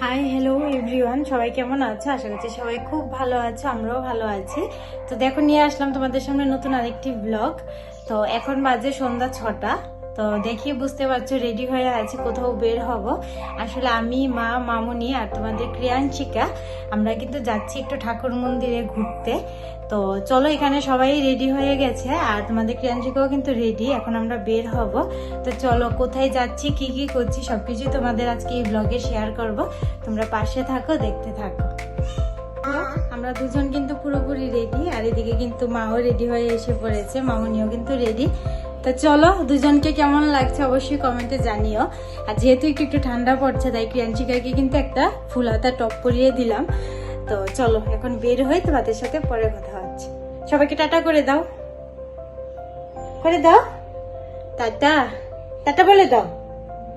Hi hello everyone সবাই কেমন আছে? আশা করছি সবাই খুব ভালো আছে, আমরাও ভালো আছি। তো দেখো, নিয়ে আসলাম তোমাদের সামনে নতুন আরেকটি ব্লগ তো এখন বাজে সন্ধ্যা ছটা। তো দেখি বুঝতে পারছ রেডি হয়ে আছি, কোথাও বের হব। আসলে আমি, মা, মামুনি আর তোমাদের ক্রিয়াঞ্চিকা আমরা কিন্তু যাচ্ছি একটু ঠাকুর মন্দিরে ঘুরতে। তো চলো, এখানে সবাই রেডি হয়ে গেছে আর তোমাদের ক্রিয়াঞ্চিকাও কিন্তু রেডি এখন আমরা বের হব। তো চলো, কোথায় যাচ্ছি, কি কি করছি সবকিছু তোমাদের আজকে এই ব্লগে শেয়ার করব। তোমরা পাশে থাকো, দেখতে থাকো। আমরা দুজন কিন্তু পুরোপুরি রেডি আর এদিকে কিন্তু মাও রেডি হয়ে এসে পড়েছে, মামনিও কিন্তু রেডি তো চলো, দুজনকে কেমন লাগছে অবশ্যই কমেন্টে জানিও। আর যেহেতু একটু একটু ঠান্ডা পড়ছে, তাই ক্রিয়াঞ্চিকাকে কিন্তু একটা ফুল হাতা টপ পরিয়ে দিলাম। তো চলো, এখন বের হয়ে তোমাদের সাথে পরে কথা হচ্ছে। সবাইকে টাটা করে দাও। করে দাও? টাটা। টাটা বলে দাও।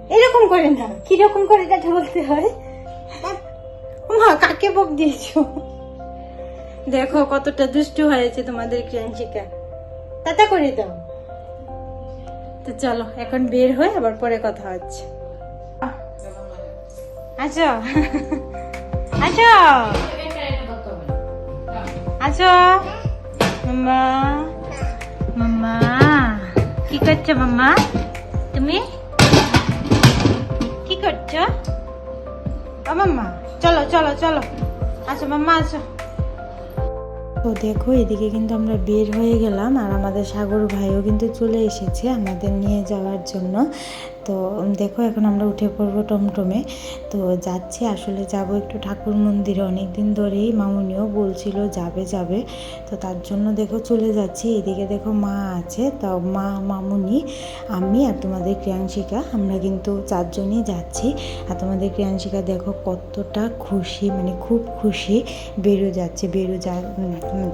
এরকম করে না, কীরকম করে টাটা বলতে হয়? মা, কাকে বক দিয়েছ? দেখো, কতটা দুষ্টু হয়েছে তোমাদের ক্রিয়াঞ্চিকা টাটা করে দাও। তো চলো, এখন বের হয়ে আবার পরে কথা হচ্ছে। আচ্ছা আচ্ছা আচ্ছা মাম্মা। কি করছ মাম্মা? তুমি? কি করছ? ও মাম্মা, চলো চলো চলো। আচ্ছা মাম্মা, আসো। তো দেখো, এদিকে কিন্তু আমরা বের হয়ে গেলাম আর আমাদের সাগর ভাইও কিন্তু চলে এসেছে আমাদের নিয়ে যাওয়ার জন্য। তো দেখো এখন আমরা উঠে পড়ব টমটমে। তো যাচ্ছি, আসলে যাব একটু ঠাকুর মন্দিরে। অনেক দিন ধরেই মামুনিও বলছিল যাবে যাবে। তো তার জন্য দেখো চলে যাচ্ছি। এদিকে দেখো মা আছে, তো মা, মামুনি, আমি আর তোমাদের ক্রিয়াংশিকা। আমরা কিন্তু চারজনই যাচ্ছি। আর তোমাদের ক্রিয়াংশিকা দেখো কতটা খুশি মানে খুব খুশি বেরো যাচ্ছে, বেরো যা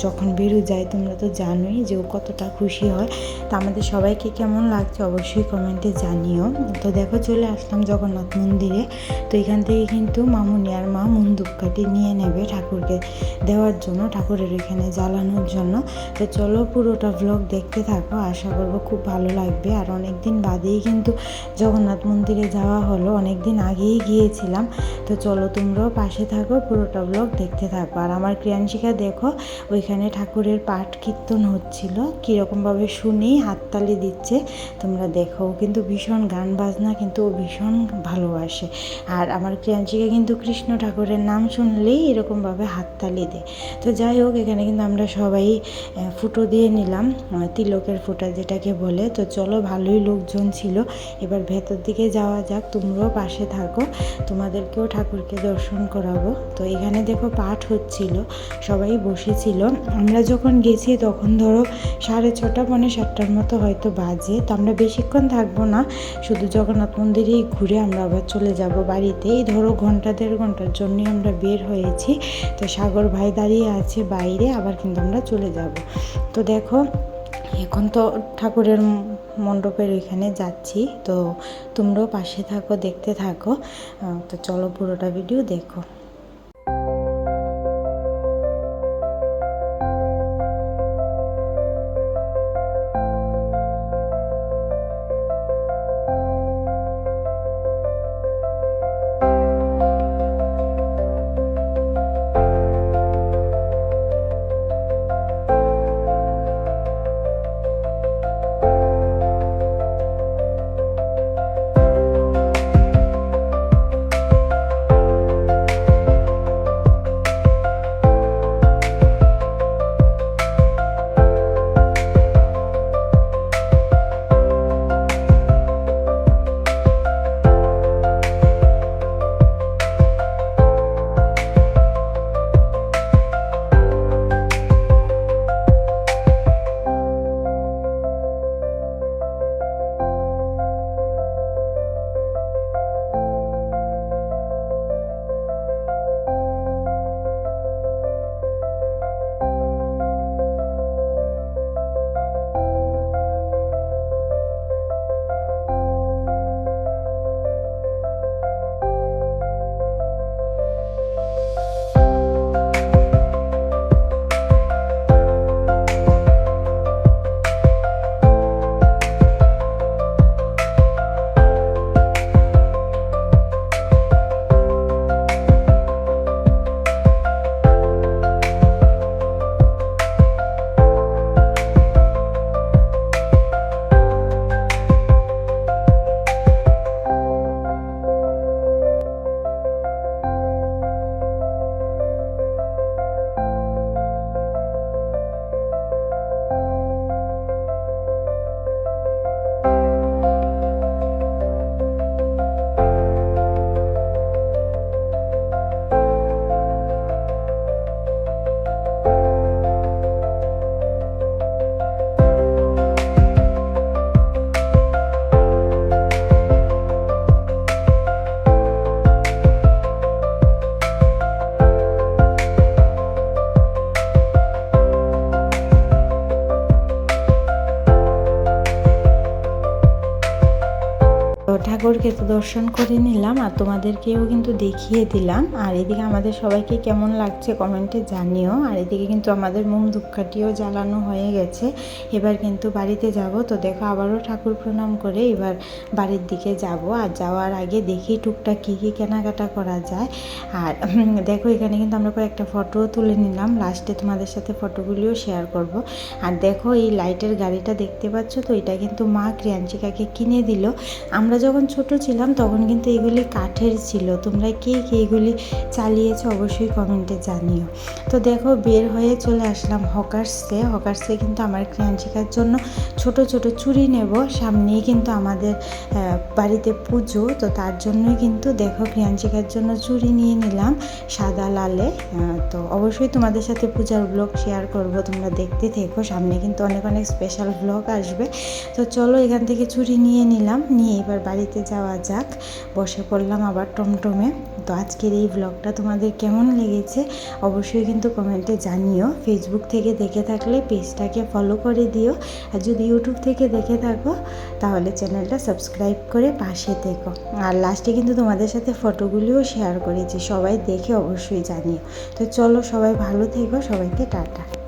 যখন বেরো যায়, তোমরা তো জানোই যে ও কতটা খুশি হয়। তো আমাদের সবাইকে কেমন লাগছে অবশ্যই কমেন্টে জানিও। তো দেখো চলে আসলাম জগন্নাথ মন্দিরে। তো এখান থেকে কিন্তু মামুনি আর মা মুন্দুক কাটি নিয়ে নেবে ঠাকুরকে দেওয়ার জন্য, ঠাকুরের এখানে জ্বালানোর জন্য। তো চলো পুরোটা ব্লগ দেখতে থাকো, আশা করব খুব ভালো লাগবে। আর অনেক দিন বাদেই কিন্তু জগন্নাথ মন্দিরে যাওয়া হলো অনেক দিন আগেই গিয়েছিলাম। তো চলো তোমরাও পাশে থাকো, পুরোটা ব্লগ দেখতে থাকো। আর আমার ক্রিয়াংশিকা দেখো, ওইখানে ঠাকুরের পাঠ কীর্তন হচ্ছিল। কীরকমভাবে শুনেই হাততালি দিচ্ছে, তোমরা দেখো। কিন্তু ভীষণ গান বাজনা কিন্তু ও ভীষণ ভালোবাসে। আর আমার ক্রিয়াঞ্চিকা কিন্তু কৃষ্ণ ঠাকুরের নাম শুনলেই এরকমভাবে হাততালি দেয়। তো যাই হোক, এখানে কিন্তু আমরা সবাই ফুটো দিয়ে নিলাম তিলকের ফুটা যেটাকে বলে। তো চলো, ভালোই লোকজন ছিল। এবার ভেতর দিকে যাওয়া যাক, তোমরাও পাশে থাকো। তোমাদেরকেও ঠাকুরকে দর্শন করাবো। তো এখানে দেখো পাঠ হচ্ছিল, সবাই বসেছিল। আমরা যখন গেছি তখন ধরো সাড়ে ছটা, পৌনে সাতটার মতো হয়তো বাজে। তো আমরা বেশিক্ষণ থাকব না, শুধু জগন্নাথ মন্দিরেই ঘুরে আমরা আবার চলে যাব বাড়িতে এই ধরো ঘণ্টা, দেড় ঘণ্টার জন্যই আমরা বের হয়েছি। তো সাগর ভাই দাঁড়িয়ে আছে বাইরে, আবার কিন্তু আমরা চলে যাব। তো দেখো, এখন তো ঠাকুরের মণ্ডপের ওইখানে যাচ্ছি। তো তোমরাও পাশে থাকো, দেখতে থাকো। তো চলো পুরোটা ভিডিও দেখো। সাগরকে তো দর্শন করে নিলাম আর তোমাদেরকেও কিন্তু দেখিয়ে দিলাম। আর এদিকে আমাদের সবাইকে কেমন লাগছে কমেন্টে জানিও। আর এদিকে কিন্তু আমাদের মোম ধূপকাঠিও জ্বালানো হয়ে গেছে। এবার কিন্তু বাড়িতে যাব। তো দেখো আবারও ঠাকুর প্রণাম করে এবার বাড়ির দিকে যাব। আর যাওয়ার আগে দেখি টুকটাক কী কী কেনাকাটা করা যায়। আর দেখো এখানে কিন্তু আমরা কয়েকটা ফটোও তুলে নিলাম। লাস্টে তোমাদের সাথে ফটোগুলিও শেয়ার করব। আর দেখো এই লাইটের গাড়িটা দেখতে পাচ্ছ তো? এটা কিন্তু মা ক্রিয়াঞ্চিকাকে কিনে দিল। আমরা যখন ছোট ছিলাম তখন কিন্তু এগুলি কাঠের ছিল। তোমরা কে কে এগুলি চালিয়েছো অবশ্যই কমেন্টে জানিও। তো দেখো বের হয়ে চলে আসলাম হকার্সে হকার্সে কিন্তু আমার ক্রিয়াঞ্চিকার জন্য ছোট ছোট চুড়ি নেব। সামনেই কিন্তু আমাদের বাড়িতে পুজো। তো তার জন্যই কিন্তু দেখো ক্রিয়াঞ্চিকার জন্য চুরি নিয়ে নিলাম সাদা, লালে। তো অবশ্যই তোমাদের সাথে পূজার ব্লগ শেয়ার করব। তোমরা দেখতে থেকো। সামনে কিন্তু অনেক অনেক স্পেশাল ব্লগ আসবে। তো চলো এখান থেকে চুরি নিয়ে নিলাম। নিয়ে এবার বাড়িতে যাওয়া যাক। বসে পড়লাম আবার টমটমে। তো আজকের এই ব্লগটা তোমাদের কেমন লেগেছে অবশ্যই কিন্তু কমেন্টে জানিও। ফেসবুক থেকে দেখে থাকলে পেজটাকে ফলো করে দিও। আর যদি ইউটিউব থেকে দেখে থাকো, তাহলে চ্যানেলটা সাবস্ক্রাইব করে পাশে থেকো। আর লাস্টে কিন্তু তোমাদের সাথে ফটোগুলিও শেয়ার করেছি। সবাই দেখে অবশ্যই জানিও। তো চলো সবাই ভালো থেকো। সবাইকে টাটা।